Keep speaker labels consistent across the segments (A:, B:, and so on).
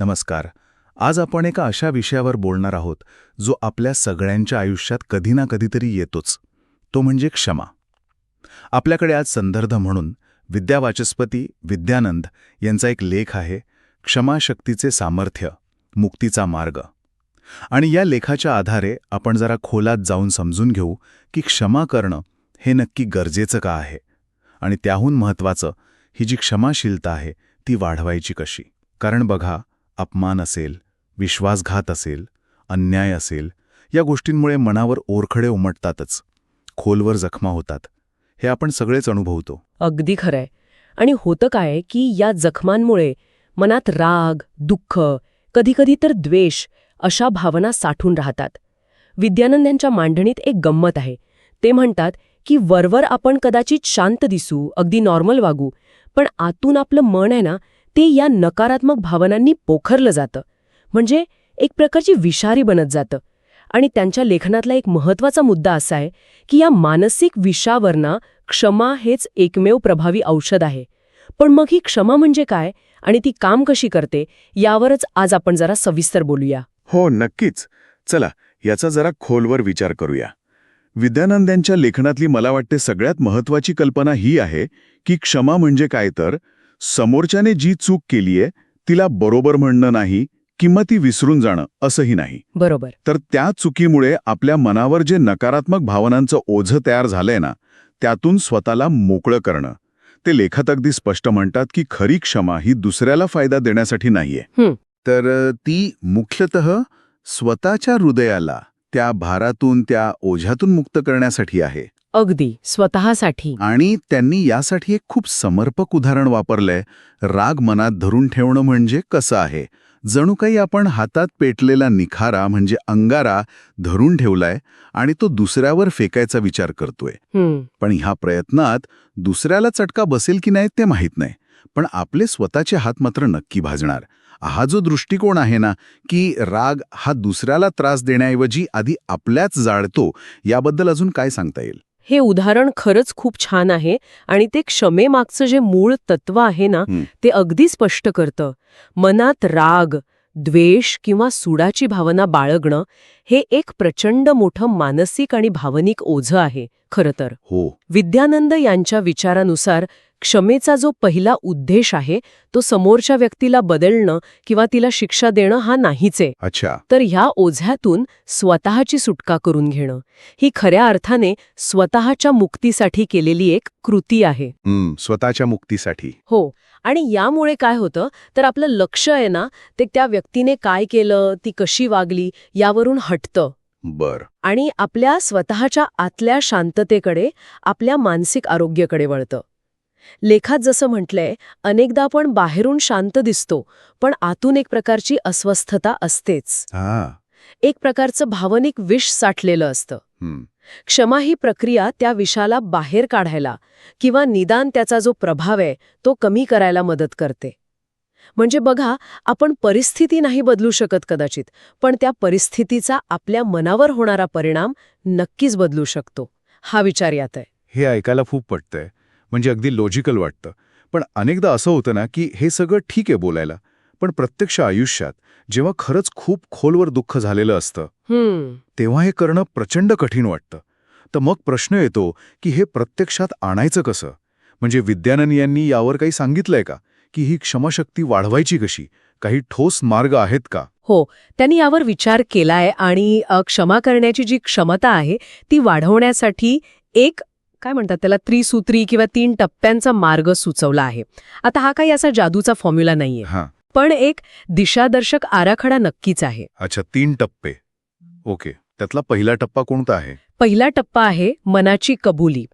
A: नमस्कार. आज आपण एका अशा विषयावर बोलणार आहोत जो आपल्या सगळ्यांच्या आयुष्यात कधी ना कधीतरी येतोच. तो म्हणजे क्षमा. आपल्याकडे आज संदर्भ म्हणून विद्यावाचस्पती विद्यानंद यांचा एक लेख आहे क्षमाशक्तीचे सामर्थ्य मुक्तीचा मार्ग. आणि या लेखाच्या आधारे आपण जरा खोलात जाऊन समजून घेऊ की क्षमा करणं हे नक्की गरजेचं का आहे आणि त्याहून महत्त्वाचं ही जी क्षमाशीलता आहे ती वाढवायची कशी. कारण बघा अपमान असेल विश्वासघात असेल अन्याय असेल या गोष्टींमुळे मनावर ओरखडे उमटतातच खोलवर जखमा होतात. हे आपण सगळेच अनुभवतो.
B: अगदी खरंय. आणि होतं काय की या जखमांमुळे मनात राग दुःख कधीकधी तर द्वेष अशा भावना साठून राहतात. विद्यानंद यांच्या मांडणीत एक गंमत आहे. ते म्हणतात की वरवर आपण कदाचित शांत दिसू अगदी नॉर्मल वागू पण आतून आपलं मन आहे ना ते या नकारात्मक भावनांनी पोखरलं जातं. म्हणजे एक प्रकारची विषारी बनत जातं. आणि त्यांच्या लेखनातला एक महत्त्वाचा मुद्दा असा आहे की या मानसिक विषावरना क्षमा हेच एकमेव प्रभावी औषध आहे. पण मग ही क्षमा म्हणजे काय आणि ती काम कशी करते यावरच आज आपण जरा सविस्तर बोलूया.
C: हो नक्कीच. चला याचा जरा खोलवर विचार करूया. विद्यानंद यांच्या लेखनातली मला वाटते सगळ्यात महत्वाची कल्पना ही आहे की क्षमा म्हणजे काय तर समोरच्याने जी चूक केलीये तिला बरोबर म्हणणं नाही किंवा ती विसरून जाणं असंही नाही.
B: बरोबर.
C: तर त्या चुकीमुळे आपल्या मनावर जे नकारात्मक भावनांचं ओझं तयार झालंय ना त्यातून स्वतःला मोकळं करणं. ते लेखात अगदी स्पष्ट म्हणतात की खरी क्षमा ही दुसऱ्याला फायदा देण्यासाठी नाहीये.
B: हं.
A: तर ती मुख्यतः स्वतःच्या हृदयाला त्या भारातून त्या ओझ्यातून मुक्त करण्यासाठी आहे.
B: अगदी स्वतःसाठी.
A: आणि त्यांनी यासाठी एक खूप समर्पक उदाहरण वापरलंय. राग मनात धरून ठेवणं म्हणजे कसं आहे? जणू काही आपण हातात पेटलेला निखारा म्हणजे अंगारा धरून ठेवलाय आणि तो दुसऱ्यावर फेकायचा विचार करतोय. पण ह्या प्रयत्नात दुसऱ्याला चटका बसेल की नाही ते माहीत नाही. पण आपले स्वतःचे हात मात्र नक्की भाजणार. हा जो दृष्टिकोन आहे ना की राग हा दुसऱ्याला त्रास देण्याऐवजी आधी आपल्याच जाळतो याबद्दल अजून काय सांगता येईल?
B: हे उदाहरण खरंच खूप छान आहे आणि ते क्षमेमागचं जे मूळ तत्व आहे ना. ते अगदी स्पष्ट करतं. मनात राग द्वेष किंवा सुडाची भावना बाळगणं हे एक प्रचंड मोठं मानसिक आणि भावनिक ओझं आहे खरं तर.
A: हो.
B: विद्यानंद यांच्या विचारानुसार क्षमेचा जो पहिला उद्देश आहे तो समोरच्या व्यक्तीला बदलणं किंवा तिला शिक्षा देणं हा नाहीच आहे.
A: अच्छा.
B: तर ह्या ओझ्यातून स्वतःची सुटका करून घेणं. ही खऱ्या अर्थाने स्वतःच्या मुक्तीसाठी केलेली एक कृती आहे.
A: स्वतःच्या मुक्तीसाठी.
B: हो आणि यामुळे काय होतं? तर आपलं लक्ष आहे ना ते त्या व्यक्तीने काय केलं ती कशी वागली यावरून हटतं.
A: बर.
B: आणि आपल्या स्वतःच्या आतल्या शांततेकडे आपल्या मानसिक आरोग्याकडे वळतं. लेखात जसं म्हटलंय अनेकदा आपण बाहेरून शांत दिसतो पण आतून एक प्रकारची अस्वस्थता असतेच. एक प्रकारचं भावनिक विष साठलेलं असतं. क्षमा ही प्रक्रिया त्या विषाला बाहेर काढायला किंवा निदान त्याचा जो प्रभाव आहे तो कमी करायला मदत करते. म्हणजे बघा आपण परिस्थिती नाही बदलू शकत कदाचित पण त्या परिस्थितीचा आपल्या मनावर होणारा परिणाम नक्कीच बदलू शकतो. हा विचार यात आहे.
A: हे ऐकायला खूप पटतंय. म्हणजे अगदी लॉजिकल वाटतं. पण अनेकदा असं होतं ना की हे सगळं ठीक आहे बोलायला पण प्रत्यक्ष आयुष्यात जेव्हा खरंच खूप खोलवर दुःख झालेलं असतं तेव्हा हे करणं प्रचंड कठीण वाटतं. तर मग प्रश्न येतो की हे प्रत्यक्षात आणायचं कसं? म्हणजे विद्यानंद यांनी यावर काही सांगितलंय का? की ही क्षमशक्ती वाढवायची कशी? काही ठोस मार्ग आहेत का?
B: हो त्यांनी यावर विचार केलाय आणि क्षमा करण्याची जी क्षमता आहे ती वाढवण्यासाठी एक काय म्हणतात त्याला? त्रिसूत्री किंवा तीन टप्प्यांचा मार्ग सुचवला आहे. आता हा काही असा जादूचा फॉर्म्युला नाहीये.
A: हां.
B: पण एक दिशादर्शक आराखडा नक्कीच आहे.
A: अच्छा तीन टप्पे. ओके. त्यातला पहिला टप्पा कोणता आहे?
B: पहिला टप्पा आहे मनाची कबुली.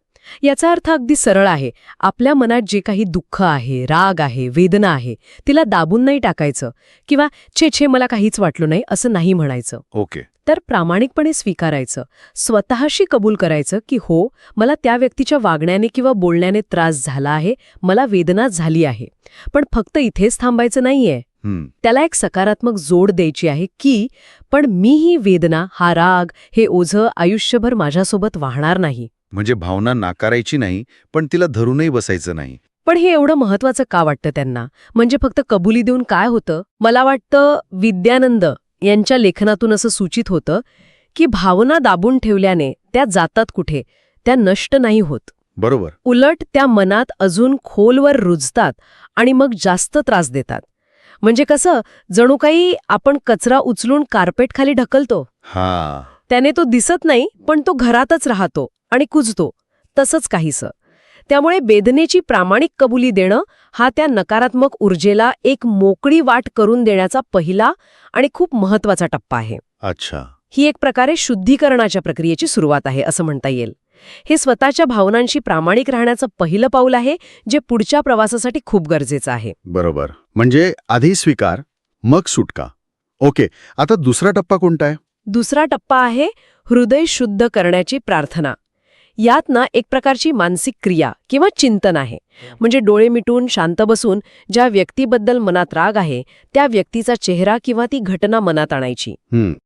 B: याचा अर्थ अगदी सरळ आहे. आपल्या मनात जे काही दुःख आहे राग आहे वेदना आहे तिला दाबून नाही टाकायचं किंवा छे छे मला काहीच वाटलं नाही असं नाही म्हणायचं.
A: ओके.
B: तर प्रामाणिकपणे स्वीकारायचं. स्वतःशी कबूल करायचं की हो मला त्या व्यक्तीच्या वागण्याने किंवा बोलण्याने त्रास झाला आहे मला वेदना झाली आहे. पण फक्त इथेच थांबायचं नाहीये. त्याला एक सकारात्मक जोड द्यायची आहे की पण मी ही वेदना हा राग हे ओझं आयुष्यभर माझ्यासोबत वाहणार नाही.
A: म्हणजे भावना नाकारायची नाही पण तिला धरूनही बसायचं नाही.
B: पण हे एवढं महत्वाचं का वाटतं त्यांना? म्हणजे फक्त कबुली देऊन काय होतं? मला वाटतं विद्यानंद यांच्या लेखनातून असं सूचित होतं की भावना दाबून ठेवल्याने त्या जातात कुठे? त्या नष्ट नाही होत.
A: बरोबर.
B: उलट त्या मनात अजून खोलवर रुजतात आणि मग जास्त त्रास देतात. म्हणजे कसं जणू काही आपण कचरा उचलून कार्पेट खाली ढकलतो.
A: हा.
B: त्याने तो दिसत नाही पण तो घरातच राहतो. आणि कुजतो तसंच काहीसं. त्यामुळे वेदनेची प्रामाणिक कबुली देणं हा त्या नकारात्मक ऊर्जेला एक मोकळी वाट करून देण्याचा पहिला आणि खूप महत्त्वाचा टप्पा आहे.
A: अच्छा.
B: ही एक प्रकारे शुद्धीकरणाच्या प्रक्रियेची सुरुवात आहे असं म्हणता येईल. हे स्वतःच्या भावनांशी प्रामाणिक राहण्याचं पहिलं पाऊल आहे जे पुढच्या प्रवासासाठी खूप गरजेचं आहे.
A: बरोबर. म्हणजे आधी स्वीकार मग सुटका. ओके आता दुसरा टप्पा कोणता आहे?
B: दुसरा टप्पा आहे हृदय शुद्ध करण्याची प्रार्थना. यात ना एक प्रकारची मानसिक क्रिया किंवा चिंतन आहे. म्हणजे डोळे मिटून शांत बसून ज्या व्यक्तीबद्दल मनात राग आहे त्या व्यक्तीचा चेहरा किंवा ती घटना मनात आणायची.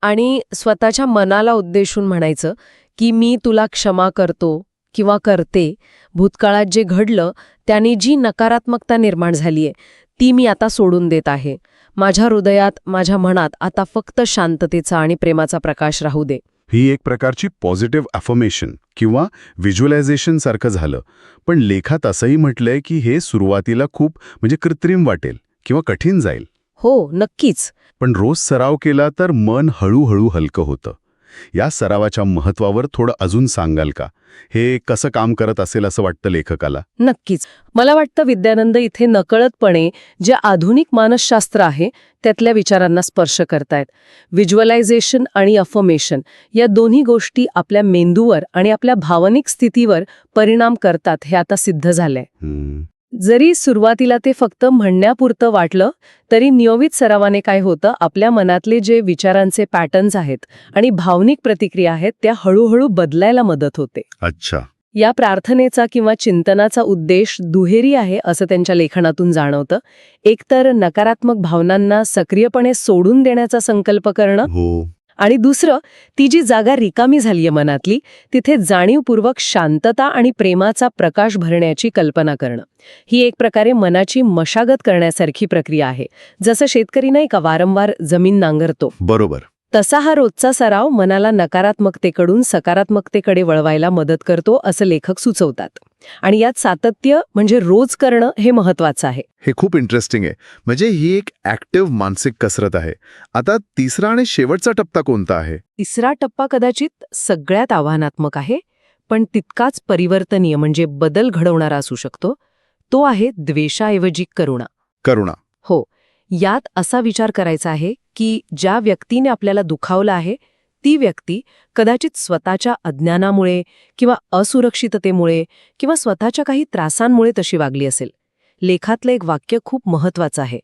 B: आणि स्वतःच्या मनाला उद्देशून म्हणायचं की मी तुला क्षमा करतो किंवा करते. भूतकाळात जे घडलं त्याने जी नकारात्मकता निर्माण झालीय ती मी आता सोडून देत आहे. माझ्या हृदयात माझ्या मनात आता फक्त शांततेचा आणि प्रेमाचा प्रकाश राहू दे.
A: ही एक प्रकारची पॉझिटिव्ह अफर्मेशन किंवा व्हिज्युअलायझेशन सारखं झालं. पण लेखात असंही म्हटलंय की हे सुरुवातीला खूप म्हणजे कृत्रिम वाटेल किंवा कठीण जाईल.
B: हो नक्कीच.
A: पण रोज सराव केला तर मन हळूहळू हलकं होतं. या सरावाच्या महत्वावर थोडं अजून सांगाल का? हे कसं काम करत असेल असं वाटतं लेखकाला?
B: नक्कीच. मला वाटतं विद्यानंद इथे नकळतपणे जे आधुनिक मानसशास्त्र आहे त्यातल्या विचारांना स्पर्श करतायत. व्हिज्युअलायझेशन आणि अफर्मेशन या दोन्ही गोष्टी आपल्या मेंदूवर आणि आपल्या भावनिक स्थितीवर परिणाम करतात हे आता सिद्ध झालंय. जरी सुरुवातीला ते फक्त म्हणण्यापुरतं वाटलं तरी नियमित सरावाने काय होतं आपल्या मनातले जे विचारांचे पॅटर्न्स आहेत आणि भावनिक प्रतिक्रिया आहेत त्या हळूहळू बदलायला मदत होते.
A: अच्छा.
B: या प्रार्थनेचा किंवा चिंतनाचा उद्देश दुहेरी आहे असं त्यांच्या लेखनातून जाणवतं. एकतर नकारात्मक भावनांना सक्रियपणे सोडून देण्याचा संकल्प करणं
A: हो.
B: आणि दुसरं ती जी जागा रिकामी झालीय मनातली तिथे जाणीवपूर्वक शांतता आणि प्रेमाचा प्रकाश भरण्याची कल्पना करणं. ही एक प्रकारे मनाची मशागत करण्यासारखी प्रक्रिया आहे. जसं शेतकरी नाही का वारंवार जमीन नांगरतो.
A: बरोबर.
B: तसा हा रोजचा सराव मनाला नकारात्मकतेकडून सकारात्मकतेकडे वळवायला मदत करतो असं लेखक सुचवतात. आणि यात सातत्य म्हणजे रोज करणं हे महत्वाचं आहे.
A: हे खूप इंटरेस्टिंग आहे. म्हणजे ही एक ऍक्टिव्ह मानसिक कसरत आहे. आता तिसरा आणि शेवटचा टप्पा कोणता आहे?
B: तिसरा टप्पा कदाचित सगळ्यात आव्हानात्मक आहे पण तितकाच परिवर्तनीय म्हणजे बदल घडवणारा असू शकतो. तो आहे द्वेषाऐवजी करुणा.
A: करुणा.
B: हो. यात असा विचार करायचा आहे की ज्या व्यक्तीने आपल्याला दुखावलं आहे ती व्यक्ती कदाचित स्वतःच्या अज्ञानामुळे किंवा असुरक्षिततेमुळे किंवा स्वतःच्या काही त्रासांमुळे तशी वागली असेल. लेखातलं एक वाक्य खूप महत्वाचं आहे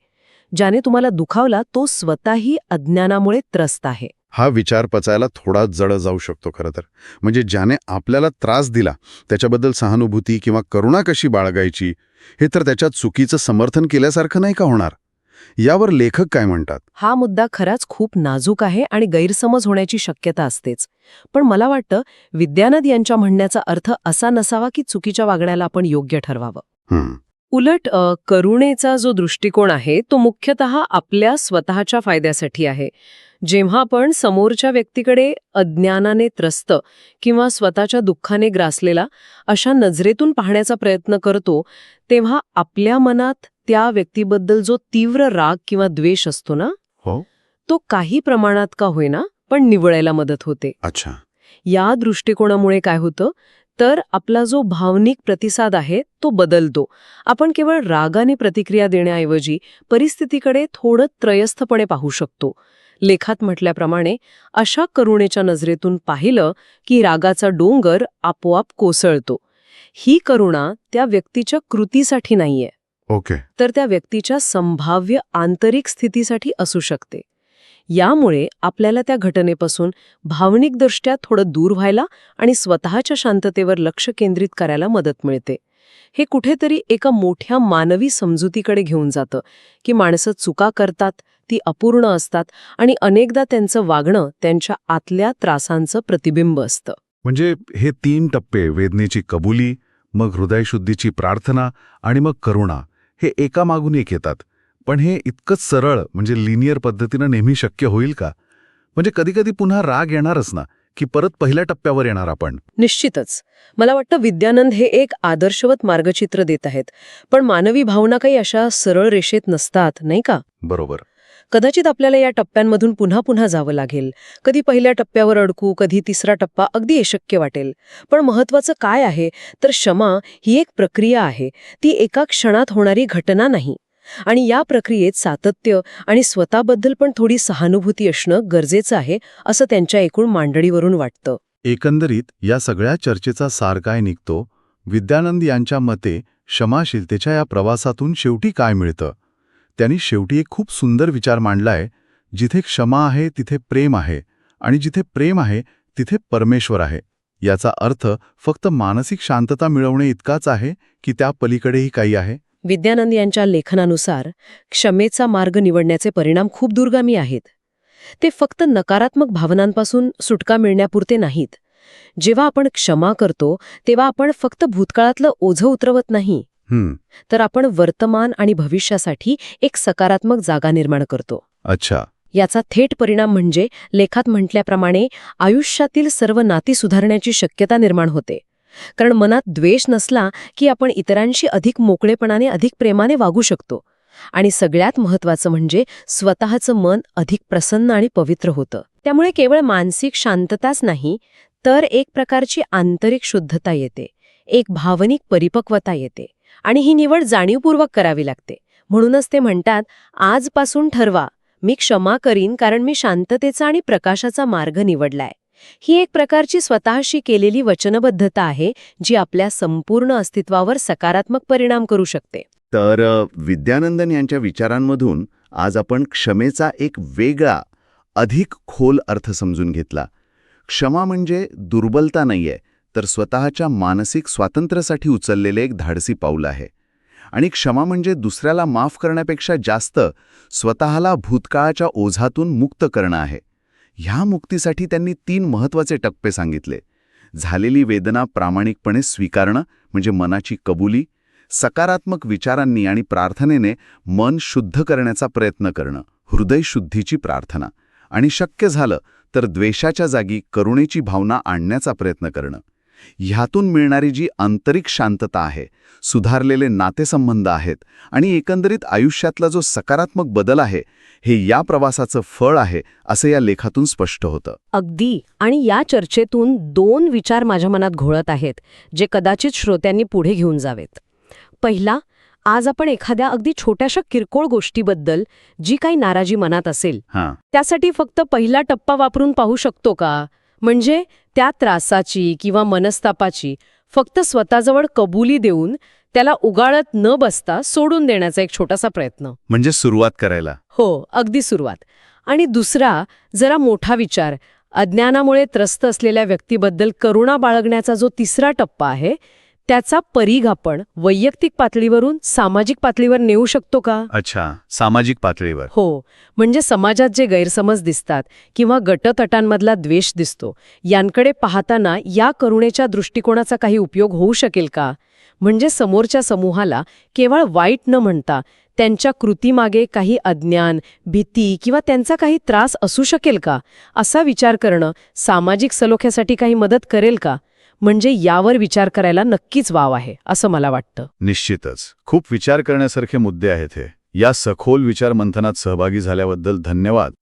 B: ज्याने तुम्हाला दुखावला तो स्वतःही अज्ञानामुळे त्रस्त आहे.
A: हा विचार पचायला थोडा जड जाऊ शकतो खरं तर. म्हणजे ज्याने आपल्याला त्रास दिला त्याच्याबद्दल सहानुभूती किंवा करुणा कशी बाळगायची हे तर त्याच्या चुकीचं समर्थन केल्यासारखं नाही का होणार? यावर लेखक काय म्हणतात?
B: हा मुद्दा खराच खूप नाजूक आहे आणि गैरसमज होण्याची शक्यता असतेच. पण मला वाटतं विद्यानंद यांच्या म्हणण्याचा अर्थ असा नसावा की चुकीच्या वागण्याला आपण योग्य ठरवावं. उलट करुणेचा जो दृष्टिकोन आहे तो मुख्यतः आपल्या स्वतःच्या फायद्यासाठी आहे. जेव्हा आपण समोरच्या व्यक्तीकडे अज्ञानाने त्रस्त किंवा स्वतःच्या दुःखाने ग्रासलेला अशा नजरेतून पाहण्याचा प्रयत्न करतो तेव्हा आपल्या मनात त्या व्यक्तीबद्दल जो तीव्र राग किंवा द्वेष असतो ना
A: हो.
B: तो काही प्रमाणात का होईना पण निवळायला मदत होते.
A: अच्छा.
B: या दृष्टिकोनामुळे काय होतं तर आपला जो भावनिक प्रतिसाद आहे तो बदलतो. आपण केवळ रागाने प्रतिक्रिया देण्याऐवजी परिस्थितीकडे थोडं त्रयस्थपणे पाहू शकतो. लेखात म्हटल्याप्रमाणे अशा करुणेच्या नजरेतून पाहिलं की रागाचा डोंगर आपोआप कोसळतो. ही करुणा त्या व्यक्तीच्या कृतीसाठी नाहीये.
A: ओके.
B: तर त्या व्यक्तीच्या संभाव्य आंतरिक स्थितीसाठी असू शकते. यामुळे आपल्याला त्या घटनेपासून भावनिकदृष्ट्या थोडं दूर व्हायला आणि स्वतःच्या शांततेवर लक्ष केंद्रित करायला मदत मिळते. हे कुठेतरी एका मोठ्या मानवी समजुतीकडे घेऊन जातं की माणसं चुका करतात ती अपूर्ण असतात आणि अनेकदा त्यांचं वागणं त्यांच्या आतल्या त्रासांचं प्रतिबिंब असतं.
A: म्हणजे हे तीन टप्पे वेदनेची कबुली मग हृदयशुद्धीची प्रार्थना आणि मग करुणा हे एकामागून एक येतात. पण हे इतकंच सरळ म्हणजे लिनियर पद्धतीनं नेहमी शक्य होईल का? म्हणजे कधीकधी पुन्हा राग येणारच ना की परत पहिल्या टप्प्यावर येणार आपण?
B: निश्चितच. मला वाटतं विद्यानंद हे एक आदर्शवत मार्गचित्र देत आहेत. पण मानवी भावना काही अशा सरळ रेषेत नसतात नाही का?
A: बरोबर.
B: कदाचित आपल्याला या टप्प्यांमधून पुन्हा पुन्हा जावं लागेल. कधी पहिल्या टप्प्यावर अडकू कधी तिसरा टप्पा अगदी अशक्य वाटेल. पण महत्वाचं काय आहे? तर क्षमा ही एक प्रक्रिया आहे. ती एका क्षणात होणारी घटना नाही. आणि या प्रक्रियेत सातत्य आणि स्वतःबद्दल पण थोडी सहानुभूती असणं गरजेचं आहे असं त्यांच्या एकूण मांडणीवरून वाटतं.
A: एकंदरीत या सगळ्या चर्चेचा सार काय निघतो? विद्यानंद यांच्या मते क्षमाशीलतेच्या या प्रवासातून शेवटी काय मिळतं? त्यांनी शेवटी एक खूप सुंदर विचार मांडलाय जिथे क्षमा आहे तिथे प्रेम आहे आणि जिथे प्रेम आहे तिथे परमेश्वर आहे. याचा अर्थ फक्त मानसिक शांतता मिळवणे इतकाच आहे की त्या पलीकडेही काही आहे?
B: विद्यानंद यांच्या लेखनानुसार क्षमेचा मार्ग निवडण्याचे परिणाम खूप दूरगामी आहेत. ते फक्त नकारात्मक भावनांपासून सुटका मिळण्यापुरते नाहीत. जेव्हा आपण क्षमा करतो तेव्हा आपण फक्त भूतकाळातलं ओझं उतरवत नाही. तर आपण वर्तमान आणि भविष्यासाठी एक सकारात्मक जागा निर्माण करतो.
A: अच्छा.
B: याचा थेट परिणाम म्हणजे लेखात म्हटल्याप्रमाणे आयुष्यातील सर्व नाती सुधारण्याची शक्यता निर्माण होते. कारण मनात द्वेष नसला की आपण इतरांशी अधिक मोकळेपणाने अधिक प्रेमाने वागू शकतो. आणि सगळ्यात महत्वाचं म्हणजे स्वतःचं मन अधिक प्रसन्न आणि पवित्र होतं. त्यामुळे केवळ मानसिक शांतताच नाही तर एक प्रकारची आंतरिक शुद्धता येते. एक भावनिक परिपक्वता येते. आणि ही निवड जाणीवपूर्वक करावी लागते. म्हणूनच ते म्हणतात आजपासून ठरवा. मी क्षमा करीन कारण मी शांततेचा आणि प्रकाशाचा मार्ग निवडलाय. ही एक प्रकारची स्वतःशी केलेली वचनबद्धता आहे जी आपल्या संपूर्ण अस्तित्वावर सकारात्मक परिणाम करू शकते.
C: तर विद्यानंदन यांच्या विचारांमधून आज आपण क्षमेचा एक वेगळा अधिक खोल अर्थ समजून घेतला. क्षमा म्हणजे दुर्बलता नाहीये तर स्वतःच्या मानसिक स्वातंत्र्यासाठी उचललेले एक धाडसी पाऊल आहे. आणि क्षमा म्हणजे दुसऱ्याला माफ करण्यापेक्षा जास्त स्वतःला भूतकाळाच्या ओझातून मुक्त करणं आहे. ह्या मुक्तीसाठी त्यांनी तीन महत्त्वाचे टप्पे सांगितले. झालेली वेदना प्रामाणिकपणे स्वीकारणं म्हणजे मनाची कबुली सकारात्मक विचारांनी आणि प्रार्थनेने मन शुद्ध करण्याचा प्रयत्न करणं हृदयशुद्धीची प्रार्थना. आणि शक्य झालं तर द्वेषाच्या जागी करुणेची भावना आणण्याचा प्रयत्न करणं. ह्यातून मिळणारी जी आंतरिक शांतता आहे सुधारलेले नातेसंबंध आहेत आणि एकंदरीत आयुष्यातला जो सकारात्मक बदल आहे हे या प्रवासाचं फळ आहे असं या लेखातून स्पष्ट होतं.
B: अगदी. आणि या चर्चेतून दोन विचार माझ्या मनात घोळत आहेत जे कदाचित श्रोत्यांनी पुढे घेऊन जावेत. पहिला आज आपण एखाद्या अगदी छोट्याशा किरकोळ गोष्टीबद्दल जी काही नाराजी मनात असेल त्यासाठी फक्त पहिला टप्पा वापरून पाहू शकतो का? म्हणजे त्या त्रासाची किंवा मनस्तापाची फक्त स्वतःजवळ कबुली देऊन त्याला उगाळत न बसता सोडून देण्याचा एक छोटासा प्रयत्न.
A: म्हणजे सुरुवात करायला.
B: हो अगदी सुरुवात. आणि दुसरा जरा मोठा विचार. अज्ञानामुळे त्रस्त असलेल्या व्यक्तीबद्दल करुणा बाळगण्याचा जो तिसरा टप्पा आहे त्याचा परीघ आपण वैयक्तिक पातळीवरून सामाजिक पातळीवर नेऊ शकतो का?
A: अच्छा सामाजिक पातळीवर.
B: हो म्हणजे समाजात जे गैरसमज दिसतात किंवा गटतटांमधला द्वेष दिसतो यांकडे पाहताना या करुणेच्या दृष्टिकोनाचा काही उपयोग होऊ शकेल का? म्हणजे समोरच्या समूहाला केवळ वाईट न म्हणता त्यांच्या कृतीमागे काही अज्ञान भीती किंवा त्यांचा काही त्रास असू शकेल का? असा विचार करणं सामाजिक सलोख्यासाठी काही मदत करेल का? म्हणजे यावर विचार करायला नक्कीच वाव आहे असं मला वाटतं.
A: निश्चितच. खूप विचार करण्यासारखे मुद्दे आहेत हे. या सखोल विचार मंथनात सहभागी झाल्याबद्दल धन्यवाद.